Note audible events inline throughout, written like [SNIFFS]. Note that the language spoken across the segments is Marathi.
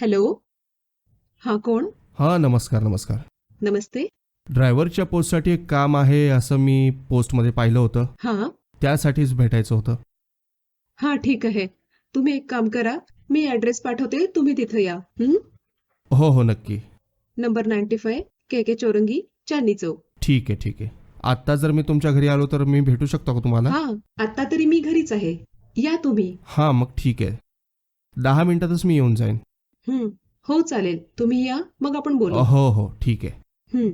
हॅलो? हा कोण? हां नमस्कार नमस्कार. नमस्ते. ड्रायव्हरच्या पोस्टसाठी एक काम आहे असं मी पोस्टमध्ये पाहिलं होतं. हा. त्यासाठीच भेटायचं होतं. हा ठीक आहे. तुम्ही एक काम करा. मी ऍड्रेस पाठवते. तुम्ही तिथं या. हं? हो हो नक्की. Number ninety five K K Chaurangi Chandni Chowk. ठीक आहे ठीक आहे. आत्ता जर मी तुमच्या घरी आलो तर मी भेटू शकतो का तुम्हाला? हा आता तरी मी घरीच आहे. या तुम्ही. हां मग ठीक आहे. दहा मिनिटातच मी येऊन जाईन. हं. हो चालेल. तुम्ही या मग आपण बोलू. हो हो ठीक आहे. हं.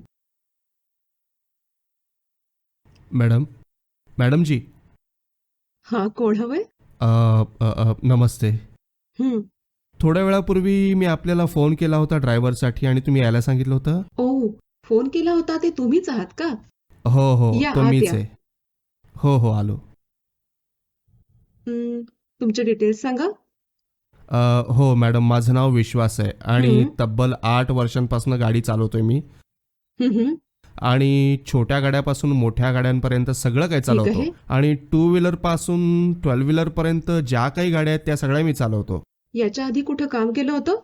मॅडम मॅडमजी. हा कोण हवंय? अ, अ, अ, नमस्ते. हं. थोड्या वेळापूर्वी मी आपल्याला फोन केला होता ड्रायव्हरसाठी आणि तुम्ही यायला सांगितलं होतं? ओ फोन केला होता ते तुम्हीच आहात का? हो हो या, तो आत मीच या. आहे. हो हो आलो. हं, तुमचे डिटेल्स सांगा. हो मॅडम माझं नाव विश्वास आहे आणि. तब्बल आठ वर्षांपासून गाडी चालवतोय मी. आणि छोट्या गाड्यापासून मोठ्या गाड्यांपर्यंत सगळं काही चालवतो. आणि टू व्हीलरपासून ट्वेल्व व्हीलर पर्यंत ज्या काही गाड्या आहेत त्या सगळ्या मी चालवतो याच्या आधी कुठं काम केलं होतं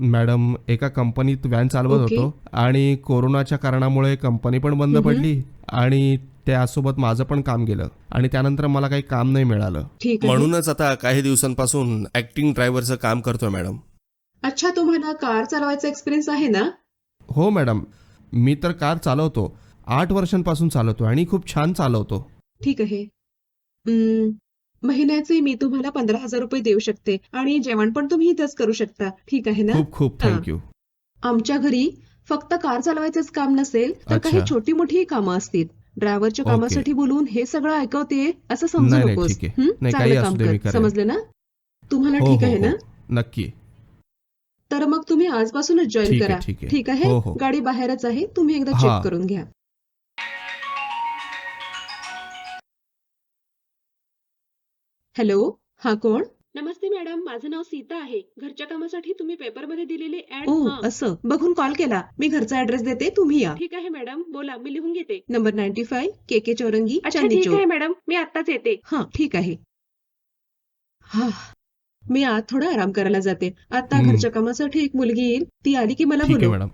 मॅडम एका कंपनीत व्हॅन चालवत. होतो आणि कोरोनाच्या कारणामुळे कंपनी पण बंद. पडली आणि त्यासोबत माझं पण काम गेलं आणि त्यानंतर मला काही काम नाही मिळालं. ठीक आहे. म्हणूनच आता काही दिवसांपासून ऍक्टिंग ड्रायव्हरचं काम करतोय मॅडम अच्छा तुम्हाला कार चालवायचा एक्सपिरियन्स आहे ना? हो मॅडम मी तर कार चालवतो. आठ वर्षांपासून चालवतो आणि खूप छान चालवतो. ठीक आहे. महिन्याचे मी तुम्हाला पंधरा हजार रुपये देऊ शकते आणि जेवण पण तुम्ही इथंच करू शकता. ठीक आहे ना? खूप खूप हा. थँक्यू आमच्या घरी फक्त कार चालवायचंच काम नसेल तर अच्छा. काही छोटी मोठी कामं असतील. ड्रायव्हरच्या. कामासाठी बोलून हे सगळं ऐकवते असं समजू नाही, नाही, नकोस ठीक आहे. हं? नाही, चांगलं काही असू काम दे, मी कर करेन. समजलं ना तुम्हाला हो ठीक हो आहे ना हो नक्की तर मग तुम्ही आजपासूनच जॉईन ठीक आहे, करा ठीक आहे. ठीक आहे हो, हो. गाडी बाहेरच आहे तुम्ही एकदा हा. चेक करून घ्या हॅलो हा कोण नमस्ते मॅडम माझं नाव सीता आहे. घरच्या कामासाठी तुम्ही पेपरमध्ये दिलेले ऍड ओ असं. बघून कॉल केला. मी घरचा ऍड्रेस देते तुम्ही या. ठीक आहे मॅडम बोला मी लिहून घेते. Number ninety five K K Chaurangi Chandni Chowk. Madam मी आताच येते. हा ठीक आहे. हा. मी आज थोडा आराम करायला जाते. आता हम्म. घरच्या कामासाठी एक मुलगी येईल. ती आली की मला ठीक आहे बोलव. मॅडम.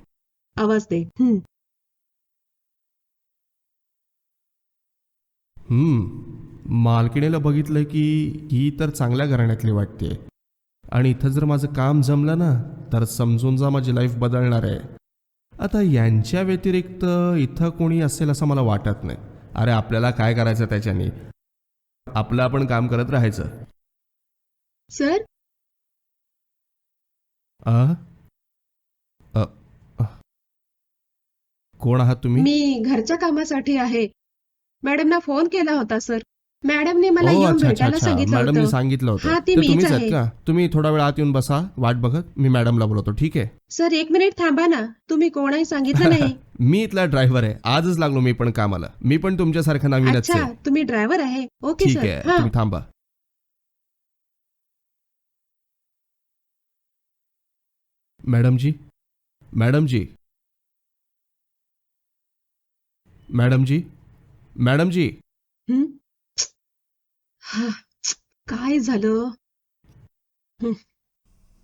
आवाज दे. हम्म. मालकिणीला बघितलं की ही तर चांगल्या घराण्यातली वाटते आणि इथं जर माझं काम जमलं ना तर समजून जा माझी लाईफ बदलणार आहे. आता यांच्या व्यतिरिक्त इथं कोणी असेल असं मला वाटत नाही. अरे आपल्याला काय करायचं त्याच्याने? आपलं आपण काम करत राहायचं. सर? आ? कोण आहात तुम्ही? मी घरच्या कामासाठी आहे. मॅडमना फोन केला होता सर. मॅडमने मला हो येऊन अच्छा अच्छा भेटायला अच्छा सांगितलं मॅडमनी होतं सांगितलं होतं. हा, ती तर मीच तुम्हीच आहे. आहेत का तुम्ही थोडा वेळ आत येऊन बसा. वाट बघत मी मॅडमला बोलवतो. ठीक आहे? सर एक मिनिट थांबा ना. तुम्ही कोणाही सांगितलं नाही. [LAUGHS] मी इथला ड्रायव्हर आहे. आजच लागलो मी पण कामाला. मी पण तुमच्यासारखं नवीनच अच्छा आहे. तुम्ही ड्रायव्हर आहे. ओके ठीक सर. आहे. हा. तुम्ही थांबा. Madam ji madam ji madam ji madam ji हं? हा, काय झालं?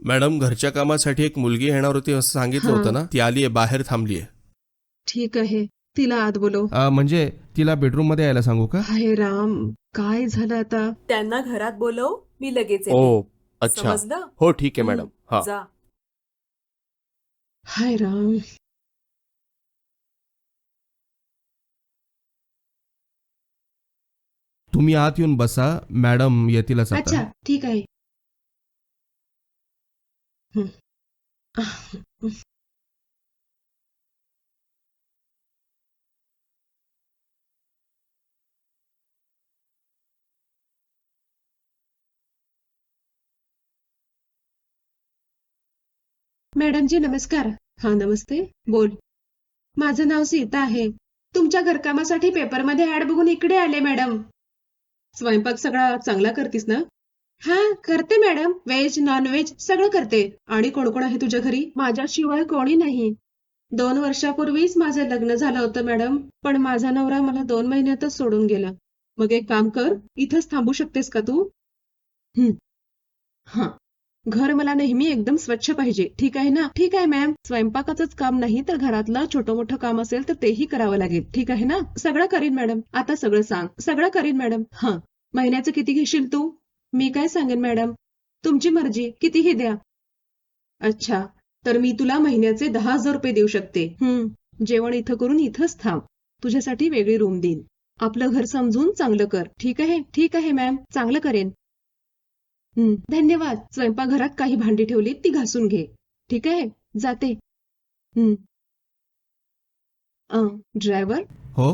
मॅडम घरच्या कामासाठी एक मुलगी येणार होती असं सांगितलं. होतं ना? ती आली आहे बाहेर थांबली आहे. ठीक आहे. तिला आत बोलव. म्हणजे तिला बेडरूममध्ये यायला सांगू का? हाय राम काय झालं आता? त्यांना घरात बोलव मी लगेच ओ अच्छा. समजलं? हो ठीक आहे हं, मॅडम. हा. जा. हाय राम. तुम्ही आत येऊन बसा मॅडम येतीलच अच्छा आता. ठीक आहे. हं. मॅडमजी नमस्कार. हा नमस्ते. बोल. माझं नाव सीता आहे. तुमच्या घरकामासाठी पेपरमध्ये ऍड बघून इकडे आले मॅडम. स्वयंपाक सगळा चांगला करतीस ना? हा करते मॅडम. व्हेज नॉन व्हेज सगळं करते. आणि कोण कोण आहे तुझ्या घरी? माझ्याशिवाय कोणी नाही. दोन वर्षापूर्वीच माझं लग्न झालं होतं मॅडम पण माझा नवरा मला दोन महिन्यातच सोडून गेला. मग एक काम कर इथंच थांबू शकतेस का तू? हा. घर मला नेहमी एकदम स्वच्छ पाहिजे. ठीक आहे ना? ठीक आहे मॅम स्वयंपाकाचंच काम नाही तर घरातलं छोटं मोठं काम असेल तर तेही करावं लागेल. ठीक आहे ना? सगळं करीन मॅडम आता सगळं सांग. सगळं करीन मॅडम हा. महिन्याचं किती घेशील तू? मी काय सांगेन मॅडम तुमची मर्जी. कितीही द्या. अच्छा. तर मी तुला महिन्याचे दहा हजार रुपये देऊ शकते. हम्म जेवण इथं करून इथंच थांब. तुझ्यासाठी वेगळी रूम देईन. आपलं घर समजून चांगलं कर. ठीक आहे? ठीक आहे मॅम चांगलं करेन. धन्यवाद. स्वयंपाकघरात काही भांडी ठेवली ती घासून घे. ठीक आहे? जाते. ड्रायव्हर हो?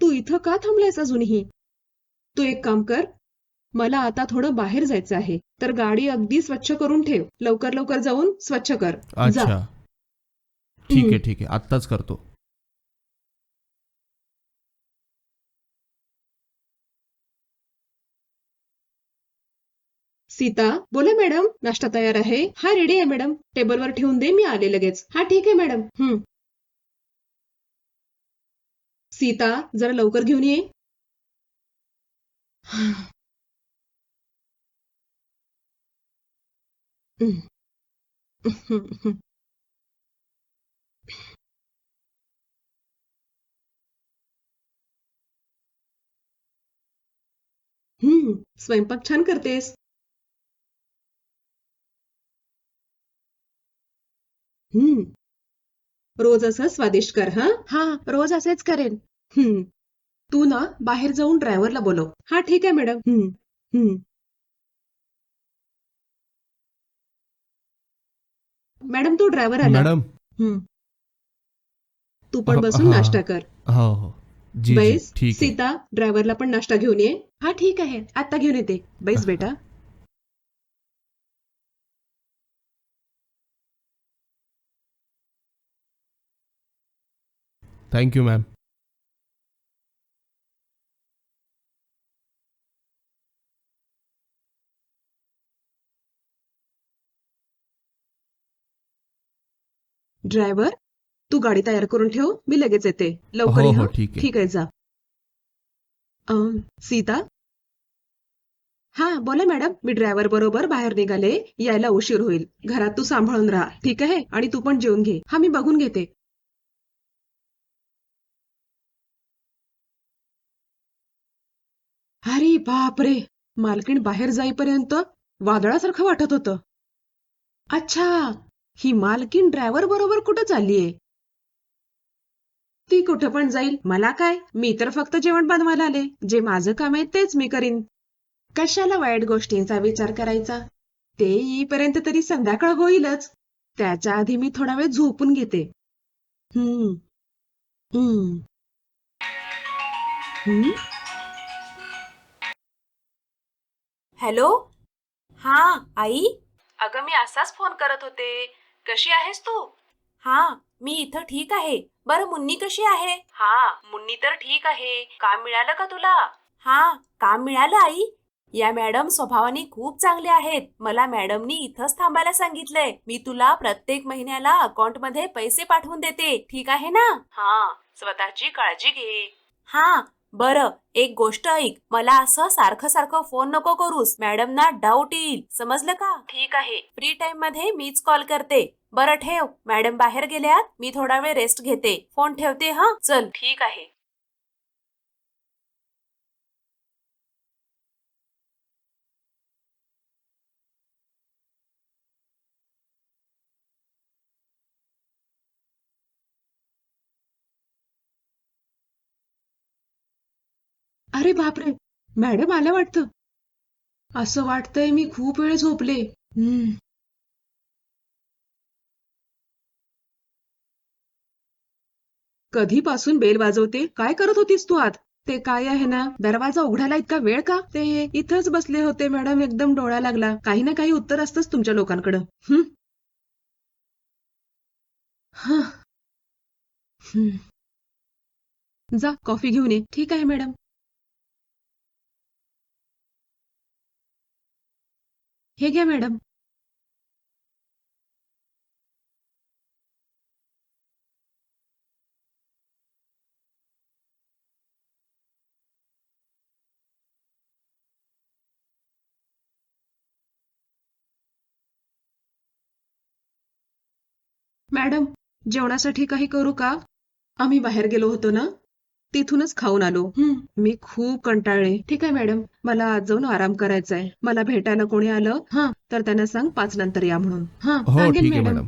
तू इथं का थांबलायस अजूनही? तू एक काम कर मला आता थोडं बाहेर जायचं आहे तर गाडी अगदी स्वच्छ करून ठेव. लवकर लवकर जाऊन स्वच्छ कर. जा. अच्छा. ठीक आहे. ठीक आहे. आत्ताच करतो. सीता बोला मॅडम नाश्ता तयार आहे. हा रेडी आहे मॅडम. टेबलवर ठेवून दे मी आले लगेच. हा ठीक आहे मॅडम. हम्म. सीता जरा लवकर घेऊन ये. हम्म. स्वयंपाक छान करतेस. हम्म. रोज असं स्वादिष्ट कर हा? हा रोज असेच करेन. हम्म. तू ना बाहेर जाऊन ड्रायव्हरला बोलव. हा ठीक आहे मॅडम. हम्म. हम्म. मॅडम तो ड्रायव्हर आला. मॅडम. हम्म. तू पण बसून हा. नाश्ता कर. हो हो. जी जी. बैस ठीक आहे. सीता ड्रायव्हरला पण नाश्ता घेऊन ये. हा ठीक आहे. आता घेऊन येते. बैस बेटा. थँक्यू मॅम ड्रायव्हर तू गाडी तयार करून ठेव मी लगेच येते. लवकर हो ये हो हं. ठीक आहे. ठीक आहे जा. अं, सीता? हा बोला मॅडम मी ड्रायव्हर बरोबर बाहेर निघाले यायला उशीर होईल. घरात तू सांभाळून राहा ठीक आहे? आणि तू पण जेवून घे. हा मी बघून घेते. बापरे मालकीण बाहेर जाईपर्यंत वादळासारखं वाटत होतं. अच्छा ही मालकीण ड्रायव्हर बरोबर कुठं चाललीये? ती कुठं पण जाईल मला काय? मी तर फक्त जेवण बनवायला आले. जे माझं काम आहे तेच मी करीन. कशाला वाईट गोष्टींचा विचार करायचा? ते येईपर्यंत तरी संध्याकाळ होईलच. त्याच्या आधी मी थोडा वेळ झोपून घेते. हम्म. हम्म. हम्म? हॅलो? हा आई? अगं मी असाच फोन करत होते. कशी आहेस तू? हा मी इथं ठीक आहे. बरं मुन्नी कशी आहे? हा मुन्नी तर ठीक आहे. काम मिळालं का तुला? हा काम मिळालं आई? या मॅडम स्वभावाने खूप चांगले आहेत. मला मॅडमनी इथंच थांबायला सांगितलंय. मी तुला प्रत्येक महिन्याला अकाउंटमध्ये पैसे पाठवून देते. ठीक आहे ना? हा स्वतःची काळजी घे. हा बरं एक गोष्ट ऐक. मला असं सारखं सारखं फोन नको करूस. मॅडमना डाऊट येईल. समजलं का? ठीक आहे. फ्री टाइममध्ये मीच कॉल करते. बरं ठेव. मॅडम बाहेर गेल्यात. मी थोडा वेळ रेस्ट घेते. फोन ठेवते हा? चल. ठीक आहे. अरे बापरे मॅडम आल्या वाटतं. असं वाटतंय मी खूप वेळ झोपले. हम्म. कधीपासून बेल वाजवते? काय करत होतीस तू आत? ते काय आहे ना? दरवाजा उघडायला इतका वेळ का? ते इथंच बसले होते मॅडम एकदम डोळा लागला. काही ना काही उत्तर असतंच तुमच्या लोकांकडं. हम्म. जा कॉफी घेऊन ये. ठीक आहे मॅडम. हे क्या मैडम मैडम जेवणासाठी काही करू का? आम्ही बाहेर गेलो होतो ना? तिथूनच खाऊन आलो. हं, मी खूप कंटाळले. ठीक आहे मॅडम. मला आज जाऊन आराम करायचा आहे मला भेटायला कोणी आलं हा. तर त्यांना सांग पाच नंतर या म्हणून. हा हो सांगेन ठीक आहे मॅडम.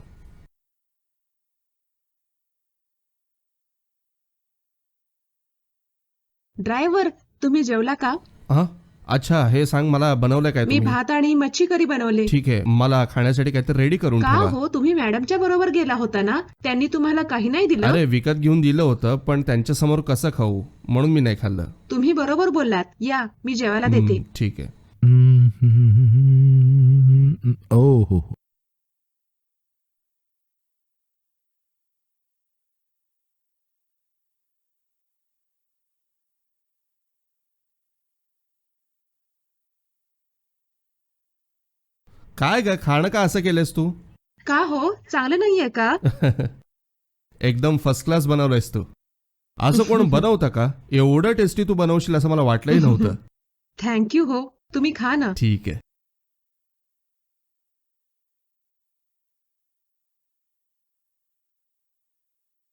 ड्रायव्हर तुम्ही जेवला का? हा? अच्छा हे सांग मला बनवलंय काय मी तुम्ही भात आणि मच्छी करी बनवले ठीक आहे मला खाण्यासाठी काहीतरी रेडी करून का ठेवा हो तुम्ही मॅडमच्या बरोबर गेला होता ना त्यांनी तुम्हाला काही नाही दिलं अरे विकत घेऊन दिलं होतं पण त्यांच्यासमोर कसं खाऊ म्हणून मी नाही खाल्लं तुम्ही बरोबर बोललात या मी जेवायला देते हम्म, ठीक आहे ओ हो हो काय ग खाणं का असं केलंस तू? का हो? चांगलं नाहीये का? [LAUGHS] एकदम फर्स्ट क्लास बनवलंयस तू. असं कोण [LAUGHS] बनवतं का? एवढं टेस्टी तू बनवशील असं मला वाटलंही नव्हतं. [LAUGHS] थँक्यू हो. तुम्ही खा ना. ठीक आहे.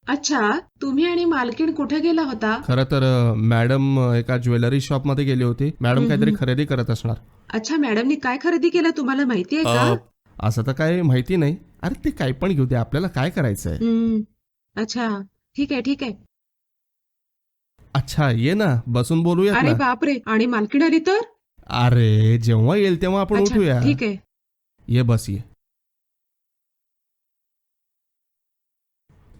अच्छा तुम्ही आणि मालकीण कुठे गेला होता? खरं तर मॅडम एका ज्वेलरी शॉपमध्ये गेली होती. मॅडम काहीतरी. खरेदी करत असणार. अच्छा मॅडमनी काय खरेदी केलं तुम्हाला माहितीये का? अं, असं तर काही माहिती नाही. अरे ते काही पण घेऊ दे. आपल्याला काय करायचंय? हम्म, अच्छा ठीक आहे ठीक आहे. अच्छा ये ना. बसून बोलूया अरे ना. बापरे आणि मालकीण आली तर? अरे जेव्हा येईल तेव्हा आपण अच्छा उठूया. ठीक आहे. ये बस ये.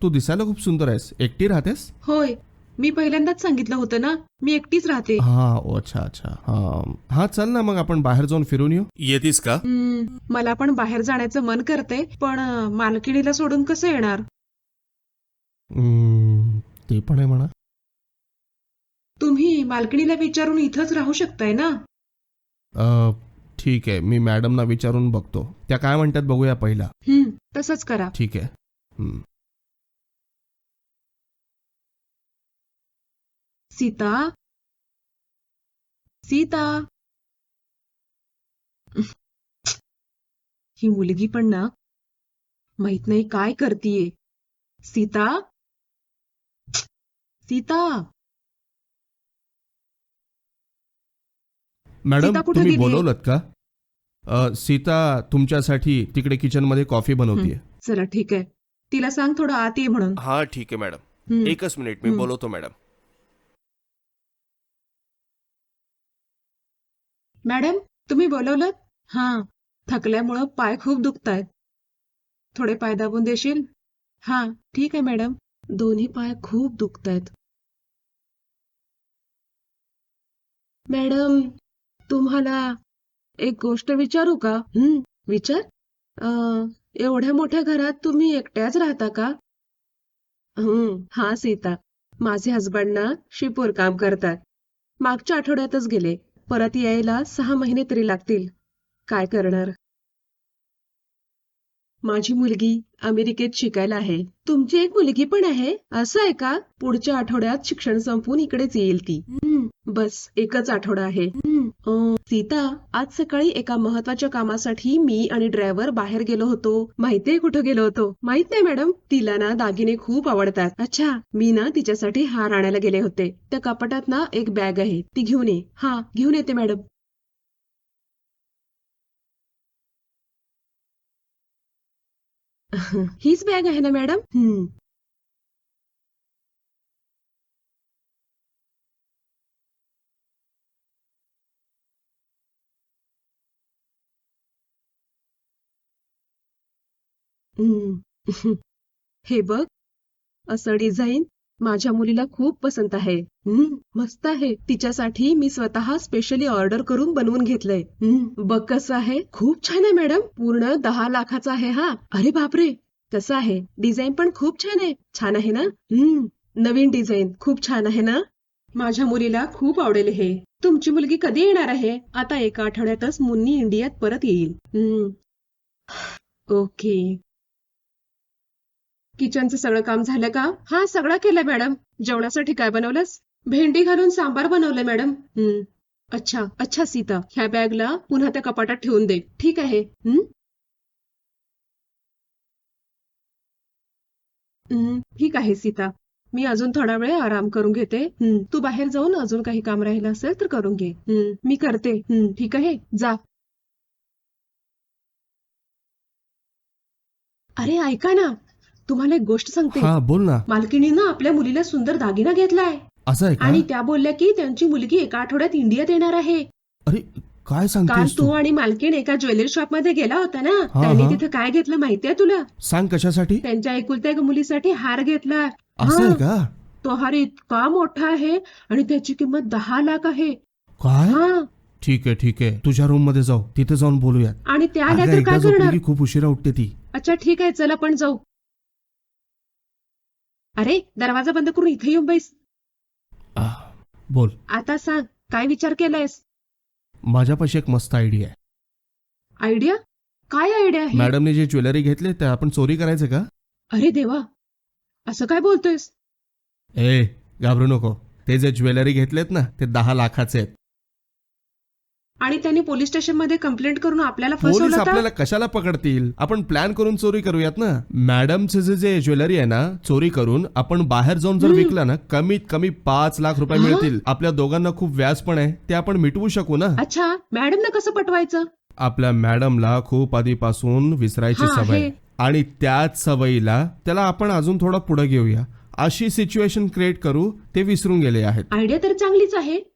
तू दिसायला खूप सुंदर आहेस. एकटी राहतेस? होय. मी पहिल्यांदाच सांगितलं होतं ना? मी एकटीच राहते. हा ओ, अच्छा अच्छा. हा. हा चल ना मग आपण बाहेर जाऊन फिरून येऊ. येतीस का? हम्म, मला पण बाहेर जाण्याचं मन करते पण अं, मालकिणीला सोडून कसं येणार? हम्म, ते पण आहे म्हणा. तुम्ही मालकिणीला विचारून इथंच राहू शकताय ना? अ, ठीक आहे. मी मॅडमना विचारून बघतो. त्या काय म्हणतात बघूया पहिला. हम्म तसंच करा. ठीक आहे. हम्म. सीता सीता ही मुलगी पण ना माहीत नाही काय करतीये. सीता? सीता? मॅडम सीता कुठे तुम्ही गेलीये? बोलवलत का? अ, सीता तुमच्यासाठी तिकडे किचनमध्ये कॉफी बनवतीये. चला ठीक आहे. तिला सांग थोडं आत ये म्हणून. हा ठीक आहे मॅडम. हम्म. एकच मिनिट मी. बोलवतो मॅडम. मॅडम तुम्ही बोलवलं हा थकल्यामुळं पाय खूप दुखतायत. थोडे पाय दाबून देशील? हा ठीक आहे मॅडम. दोन्ही पाय खूप दुखतायत. मॅडम तुम्हाला एक गोष्ट विचारू का? हं, विचार. अं, एवढ्या मोठ्या घरात तुम्ही एकट्याच राहता का? हं, हा सीता. माझे हसबंड ना शिपूर काम करतात. मागच्या आठवड्यातच गेले. परत यायला सहा महिने तरी लागतील. काय करणार? माझी मुलगी अमेरिकेत शिकायला आहे. तुमची एक मुलगी पण आहे? असं आहे का? पुढच्या आठवड्यात शिक्षण संपून इकडेच येईल ती. बस एकच आठवडा आहे. सीता आज सकाळी एका महत्त्वाच्या कामासाठी मी आणि ड्रायव्हर बाहेर गेलो होतो. माहितीये कुठं गेलो होतो? माहीत नाही मॅडम तिला ना दागिने खूप आवडतात. अच्छा मी ना तिच्यासाठी हार आणायला गेले होते. त्या कपाटात ना एक बॅग आहे. ती घेऊन ये. हा घेऊन येते मॅडम. [LAUGHS] हीच बॅग आहे ना मॅडम? हम्म. हम्म. [LAUGHS] हे बघ. असं डिझाईन माझ्या मुलीला खूप पसंत आहे. हम्म. मस्त आहे. तिच्यासाठी मी स्वतः स्पेशली ऑर्डर करून बनवून घेतलंय. हम्म. बघ कसं आहे. खूप छान आहे मॅडम पूर्ण दहा लाखाचा आहे हा. अरे बापरे. कसं आहे? डिझाईन पण खूप छान आहे. छान आहे ना? हम्म. नवीन डिझाईन खूप छान आहे ना? माझ्या मुलीला खूप आवडेल हे. तुमची मुलगी कधी येणार आहे? आता एका आठवड्यातच मुन्नी इंडियात परत येईल. हम्म. [SIGHS] ओके. किचनचं सगळं काम झालं का? हा सगळं केलं मॅडम. जेवणासाठी काय बनवलंस? भेंडी घालून सांबार बनवलंय मॅडम. हम्म. अच्छा अच्छा सीता. ह्या बॅगला पुन्हा त्या कपाटात ठेवून दे. ठीक आहे. हम्म. हम्म. ठीक आहे सीता. मी अजून थोडा वेळ आराम करून घेते. तू बाहेर जाऊन अजून काही काम राहिलं असेल तर करून घे. मी करते. ठीक आहे? जा. अरे ऐका ना. तुम्हाला एक गोष्ट सांगते. हा बोल ना. मालकिणीनं आपल्या मुलीला सुंदर दागिना घेतलाय. असं आहे का? आणि त्या बोलल्या की त्यांची मुलगी एका आठवड्यात इंडियात येणार आहे. अरे काय काल सांगतेस तू तू? आणि मालकीण एका ज्वेलरी शॉपमध्ये गेला होता ना? हा, त्यांनी हा. तिथे काय घेतलं माहितीये तुला? सांग कशासाठी? त्यांच्या एकुलत्या एका मुलीसाठी हार घेतला. असं आहे का? तो हार इतका मोठा आहे आणि त्याची किंमत दहा लाख आहे. काय? हा. ठीक आहे ठीक आहे. तुझ्या रूममध्ये जाऊ. तिथे जाऊन बोलूयात. आणि त्या आल्या अगं, तर एकदा काय झोपली करणार? की खूप उशिरा उठते ती. अच्छा ठीक आहे चल आपण जाऊ. अरे दरवाजा बंद करून इथे येऊन बैस. आह, बोल. आता सांग काय विचार केलायस? माझ्यापाशी एक मस्त आयडिया आहे. आयडिया काय आयडिया आहे? मॅडमने जे ज्वेलरी घेतले ते आपण चोरी करायचं का? अरे देवा असं काय बोलतोयस? ए घाबरू नको. ते जे ज्वेलरी घेतलेत ना ते दहा लाखाचे आहेत. आणि त्यांनी पोलीस स्टेशनमध्ये कंप्लेंट करून आपल्याला पोलीस फसवलं आपल्याला कशाला पकडतील? आपण प्लॅन करून चोरी करूयात ना? मॅडमचे जे जे ज्वेलरी आहे ना चोरी करून आपण बाहेर जाऊन जर. विकला ना कमीत कमी पाच लाख रुपये? मिळतील. आपल्या दोघांना खूप व्याज पण आहे. ते आपण मिटवू शकू ना? अच्छा मॅडमनं कसं पटवायचं? आपल्या मॅडमला खूप आधीपासून विसरायची हा, सवय. आहे. आणि त्याच सवयीला त्याला आपण अजून थोडा पुढे घेऊया. अशी सिच्युएशन क्रिएट करू ते विसरून गेले आहेत. आयडिया तर चांगलीच आहे.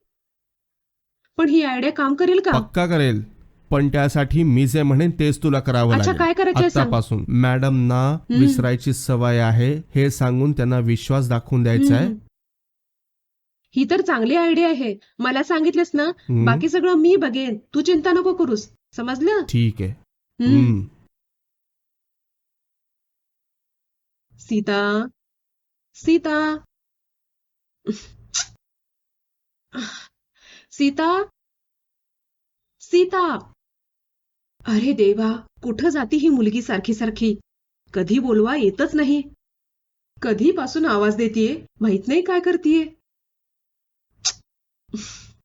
पण ही आयडिया काम करेल का? पक्का करेल. पण त्यासाठी मी जे म्हणेन तेच तुला करावं अच्छा, लागेल. काय करायचंय सांग. आतापासून मॅडमना विसरायची सवय आहे. हे सांगून त्यांना विश्वास दाखवून द्यायचा आहे. हम्म. ही तर चांगली आयडिया आहे. मला सांगितलंस ना हम्म. बाकी सगळं मी बघेन. तू चिंता नको करूस. समजलं? ठीक आहे. हम्म. हम्म. सीता. सीता. सीता? सीता! अरे देवा कुठं जाती ही मुलगी सारखी सारखी? कधी बोलवा येतच नाही. कधीपासून आवाज देतीये? माहीत नाही काय करतीये. [SNIFFS]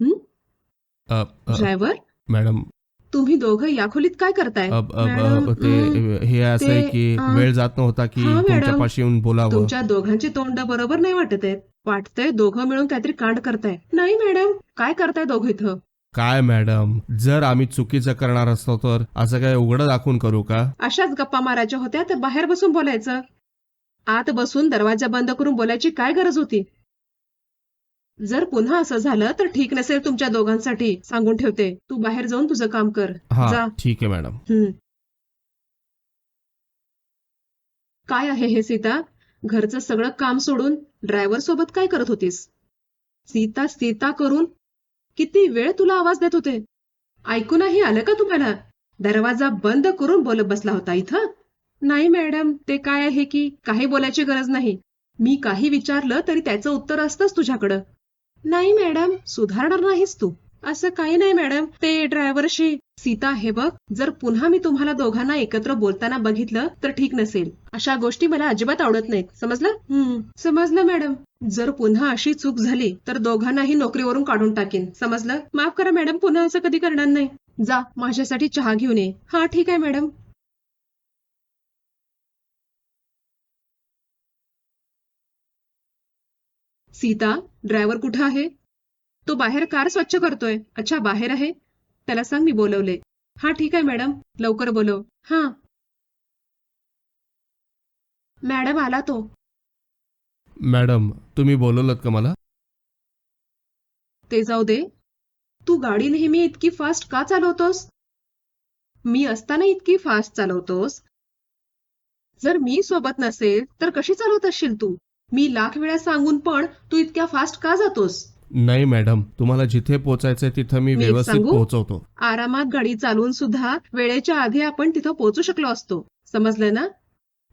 हं? ड्रायव्हर? मॅडम तुम्ही दोघं या खोलीत काय करताय? अब- अब- मॅडम, अब ते हं, हे असं आहे ते, की अं, वेळ जात नव्हता की हा, मॅडम. येऊन बोलावं. तुमच्या दोघांची तोंड बरोबर नाही वाटत आहेत. वाटतंय दोघं मिळून काहीतरी कांड करताय. नाही मॅडम काय करताय दोघं इथं? काय मॅडम? जर आम्ही चुकीचं करणार असतो तर असं काय उघडं दाखवून करू का? अशाच गप्पा मारायच्या होत्या तर बाहेर बसून बोलायचं. आत बसून दरवाजा बंद करून बोलायची काय गरज होती? जर पुन्हा असं झालं तर ठीक नसेल तुमच्या दोघांसाठी सांगून ठेवते. तू बाहेर जाऊन तुझं काम कर. हा जा. ठीक आहे मॅडम. काय आहे हे सीता? घरचं सगळं काम सोडून ड्रायव्हर सोबत काय करत होतीस? सीता सीता करून किती वेळ तुला आवाज देत होते? ऐकू नाही आलं का तुम्हाला? दरवाजा बंद करून बोलत बसला होता इथं? नाही मॅडम. ते काय आहे की काही बोलायची गरज नाही. मी काही विचारलं तरी त्याचं उत्तर असतंच तुझ्याकडं. नाही मॅडम सुधारणार नाहीस तू. असं काही नाही मॅडम. ते ड्रायव्हरशी सीता हे बघ जर पुन्हा मी तुम्हाला दोघांना एकत्र बोलताना बघितलं तर ठीक नसेल. अशा गोष्टी मला अजिबात आवडत नाहीत. समजलं? हम्म. समजलं मॅडम. जर पुन्हा अशी चूक झाली तर दोघांनाही नोकरीवरून काढून टाकेन. समजलं? माफ करा मॅडम पुन्हा असं कधी करणार नाही. जा माझ्यासाठी चहा घेऊन ये. हा ठीक आहे मॅडम. सीता ड्रायव्हर कुठं आहे? तो बाहेर कार स्वच्छ करतोय. अच्छा बाहेर आहे? त्याला सांग मी बोलवले. हा ठीक आहे मॅडम. लवकर बोलव. हा. मॅडम आला तो. मॅडम तुम्ही बोलवलं का मला? ते जाऊ दे. तू गाडी नेहमी इतकी फास्ट का चालवतोस? मी असताना इतकी फास्ट चालवतोस? जर मी सोबत नसेल तर कशी चालवत असशील तू? मी लाख वेळा सांगून पण तू इतक्या फास्ट का जातोस? नाही मॅडम तुम्हाला जिथे पोहोचायचंय तिथं मी मी एक व्यवस्थित सांगू? पोहोचवतो. आरामात गाडी चालवून सुद्धा वेळेच्या आधी आपण तिथं पोहोचू शकलो असतो. समजलं ना?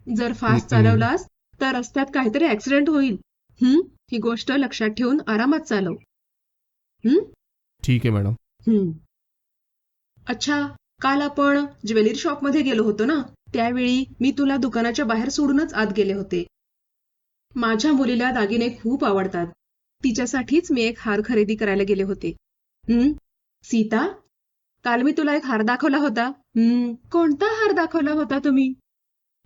जर फास्ट हम्म. चालवलास तर रस्त्यात काहीतरी ऍक्सिडेंट होईल. हम्म? ही गोष्ट लक्षात ठेवून आरामात चालव. ठीक आहे मॅडम हम्म. अच्छा काल आपण ज्वेलरी शॉपमध्ये गेलो होतो ना? त्यावेळी मी तुला दुकानाच्या बाहेर सोडूनच आत गेले होते. माझ्या मुलीला दागिने खूप आवडतात. तिच्यासाठीच मी एक हार खरेदी करायला गेले होते. हम्म? सीता? काल मी तुला एक हार दाखवला होता. हम्म? कोणता हार दाखवला होता तुम्ही?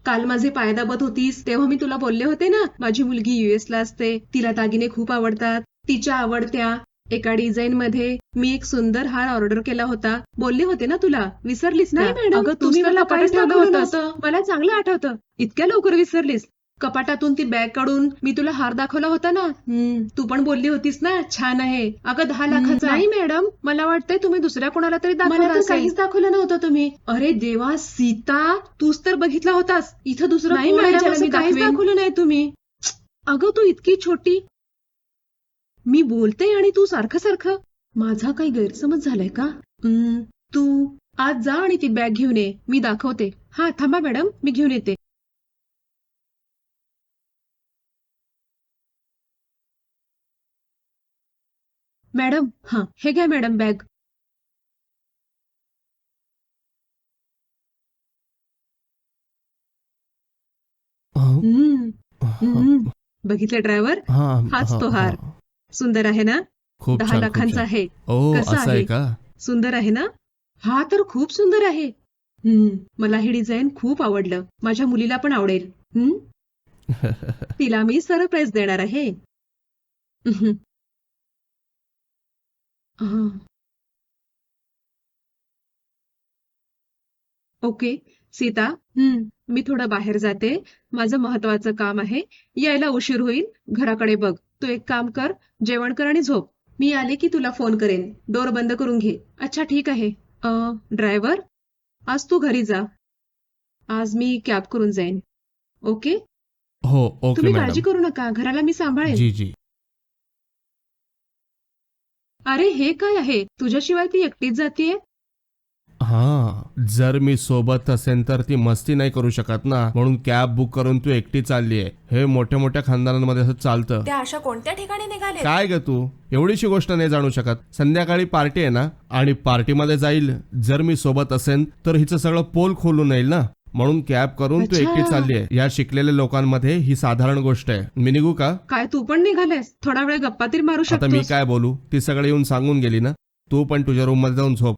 काल माझे पाय दाबत होतीस तेव्हा मी तुला बोलले होते ना माझी मुलगी युएस ला असते तिला दागिने खूप आवडतात तिच्या आवडत्या एका डिझाईन मध्ये मी एक सुंदर हार ऑर्डर केला होता. बोलले होते ना तुला विसरलीस ना? मॅडम, तुम्ही मला मला चांगलं आठवतं. इतक्या लवकर विसरलीस. कपाटातून ती बॅग काढून मी तुला हार दाखवला होता ना? तू पण बोलली होतीस ना? छान आहे. अगं दहा लाखाचा. नाही मॅडम. मला वाटतंय तुम्ही दुसऱ्या कोणाला तरी दाखवलं. काहीच दाखवलं नव्हतं तुम्ही. अरे देवा सीता तूच तर बघितला होतास. इथं दुसरं नाही काहीच? दाखवलं नाही तुम्ही. अगं तू इतकी छोटी. मी बोलते आणि तू सारखं सारखं. माझा काही गैरसमज झालाय का? तू आज जा आणि ती बॅग घेऊन ये. मी दाखवते. हा थांबा मॅडम. मी घेऊन येते. मॅडम हा हे घ्या मॅडम बॅग हम्म, हम्म. बघितलं ड्रायव्हर हा, हाच तो हार. हा. सुंदर आहे ना खूप दहा छान खूप लाखांचा छान. आहे ओ कसा असं आहे आहे? का सुंदर आहे ना हा तर खूप सुंदर आहे हम्म मला हे डिझाईन खूप आवडलं माझ्या मुलीला पण आवडेल हम्म [LAUGHS] तिला मी सरप्राईज देणार आहे उहुं. हा. ओके. सीता हम्म मी थोडं बाहेर जाते. माझं महत्वाचं काम आहे. यायला उशीर होईल. घराकडे बघ. तू एक काम कर. जेवण कर आणि झोप. मी आले की तुला फोन करेन. डोर बंद करून घे. अच्छा ठीक आहे. ड्रायव्हर? आज तू घरी जा. आज मी कॅब करून जाईन. ओके? हो ओके तुम्ही काळजी मॅडम. करू नका. घराला मी सांभाळेन. जी जी. अरे हे काय आहे? तुझ्याशिवाय ती एकटीच जातीये? हा जर मी सोबत असेन तर ती मस्ती नाही करू शकत ना. म्हणून कॅब बुक करून तू एकटी चालली आहे हे मोठ्या मोठ्या खानदानांमध्ये असं चालतं. त्या अशा कोणत्या ठिकाणी निघाले काय ग तू? एवढीशी गोष्ट नाही जाणू शकत. संध्याकाळी पार्टी आहे ना? आणि पार्टीमध्ये जाईल. जर मी सोबत असेन तर हिचं सगळं पोल खोलून येईल ना? म्हणून कॅब करून तू. एकटी चालली आहे या शिकलेल्या लोकांमध्ये ही साधारण गोष्ट आहे. मी निघू का? काय तू पण निघालेस? थोडा वेळ गप्पा तरी मारू आता मी शकतो काय बोलू? ती सगळे येऊन सांगून गेली ना? तू पण तुझ्या रूममध्ये जाऊन झोप.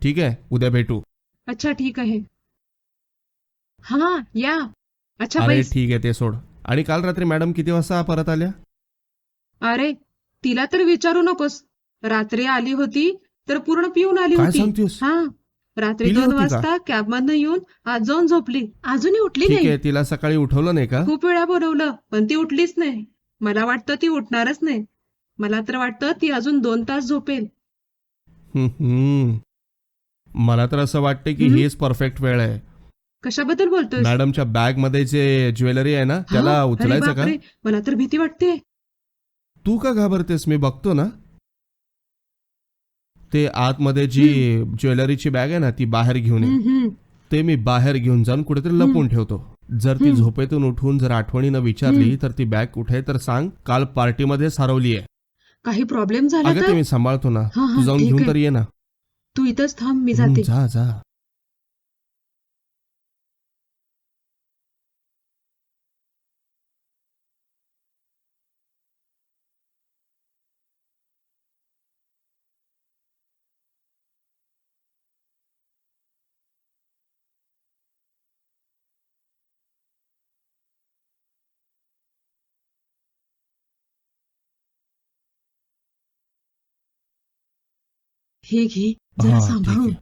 ठीक आहे? उद्या भेटू. अच्छा ठीक आहे. हा या. अच्छा अरे बैस ठीक आहे ते सोड. आणि काल रात्री मॅडम किती वाजता परत आल्या? अरे तिला तर विचारू नकोस. रात्री आली होती तर पूर्ण पिऊन आली काय होती. सांगतेस? हा. रात्री दोन? वाजता कॅब मधनं येऊन आज जाऊन झोपली. अजूनही उठली ठीक नाही. तिला सकाळी उठवलं नाही का? खूप वेळा बोलवलं पण ती उठलीच नाही. मला वाटतं ती उठणारच नाही. मला तर वाटतं ती अजून दोन तास झोपेल. हम्म, हम्म. मला तर असं वाटतं की हम्म. हीच परफेक्ट वेळ आहे. कशाबद्दल बोलतोय मॅडमच्या बॅगमध्ये जे ज्वेलरी आहे ना त्याला उचलायचं का? मला तर भीती वाटते. तू का घाबरतेस? मी बघतो ना. ते आतमध्ये जी ज्वेलरीची बॅग आहे ना ती बाहेर घेऊन ये. ते मी बाहेर घेऊन जाऊन कुठेतरी लपवून ठेवतो. जर ती. झोपेतून उठून जर आठवणीनं विचारली. तर ती बॅग कुठे तर सांग काल पार्टीमध्ये सारवली आहे. काही प्रॉब्लेम झाला तर? मी सांभाळतो ना. तू जाऊन घेऊन. तर ये ना. तू इथंच थांब मी जाते. जा जा. हे घे जरा हा, ठीक सांभाळून आहे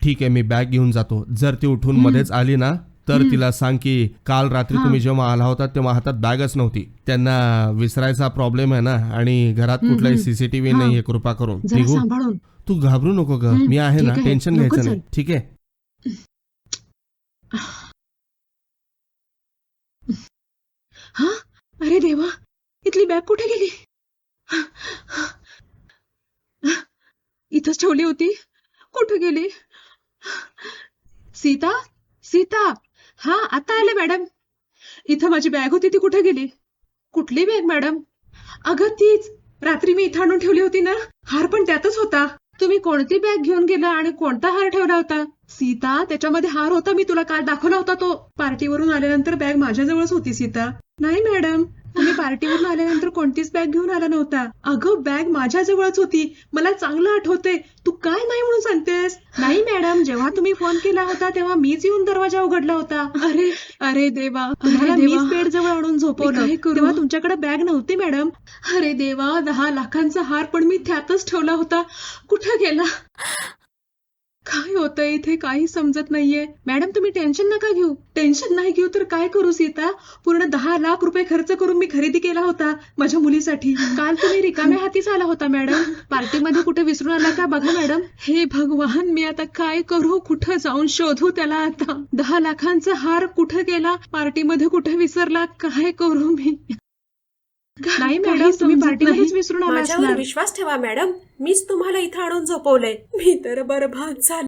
ठीक आहे मी बॅग घेऊन जातो जर ती उठून हम्म. मध्येच आली ना तर हम्म. तिला सांग की काल रात्री हा. तुम्ही जेव्हा आला होता तेव्हा हातात बॅगच नव्हती त्यांना विसरायचा प्रॉब्लेम आहे ना आणि घरात हम्म, कुठलाही हम्म. सीसीटीव्ही हा. नाहीये कृपा करून जरा निघू सांभाळून तू घाबरू नको ग हम्म, मी आहे ठीक ना आहे. टेन्शन नको घ्यायचं नाही. ठीक आहे हा अरे देवा इथली बॅग कुठे गेली इथंच ठेवली होती. कुठे गेली? सीता सीता. हा आता आले मॅडम. इथं माझी बॅग होती ती कुठे गेली? कुठली बॅग मॅडम? अगं तीच. रात्री मी इथं आणून ठेवली होती ना. हार पण त्यातच होता. तुम्ही कोणती बॅग घेऊन गेला आणि कोणता हार ठेवला होता? सीता त्याच्यामध्ये हार होता मी तुला काल दाखवला होता तो. पार्टीवरून आल्यानंतर बॅग माझ्याजवळच होती सीता. नाही मॅडम. तुम्ही पार्टीवरून आल्यानंतर कोणतीच बॅग घेऊन आला नव्हता. अगं बॅग माझ्या जवळच होती. मला चांगलं आठवते तू काय नाही म्हणून सांगतेस? नाही मॅडम जेव्हा तुम्ही फोन केला होता तेव्हा मीच येऊन दरवाजा उघडला होता. अरे अरे देवा. तुम्हाला मीच बेड जवळ आणून झोपवलं. तेव्हा तुमच्याकडे बॅग नव्हती मॅडम अरे देवा दहा लाखांचा हार पण मी त्यातच ठेवला होता. कुठं गेला? काय होतंय इथे? काही समजत नाहीये. मॅडम तुम्ही टेन्शन नका घेऊ. टेन्शन नाही घेऊ तर काय करू सीता? पूर्ण दहा लाख रुपये खर्च करून मी खरेदी केला होता माझ्या मुलीसाठी. काल तुम्ही रिकाम्या हातीच आला होता मॅडम. पार्टीमध्ये कुठे विसरून आला का? बघा मॅडम. हे भगवान मी आता काय करू? कुठं जाऊन शोधू त्याला आता? दहा लाखांचा हार कुठं गेला? पार्टीमध्ये कुठे विसरला? काय करू मी? नाही मॅडम तुम्ही पार्टीमध्येच विसरून आला माझ्यावर असणार. विश्वास ठेवा मॅडम. मीच तुम्हाला इथं आणून झोपवलंय. मी तर बरबाद झाले.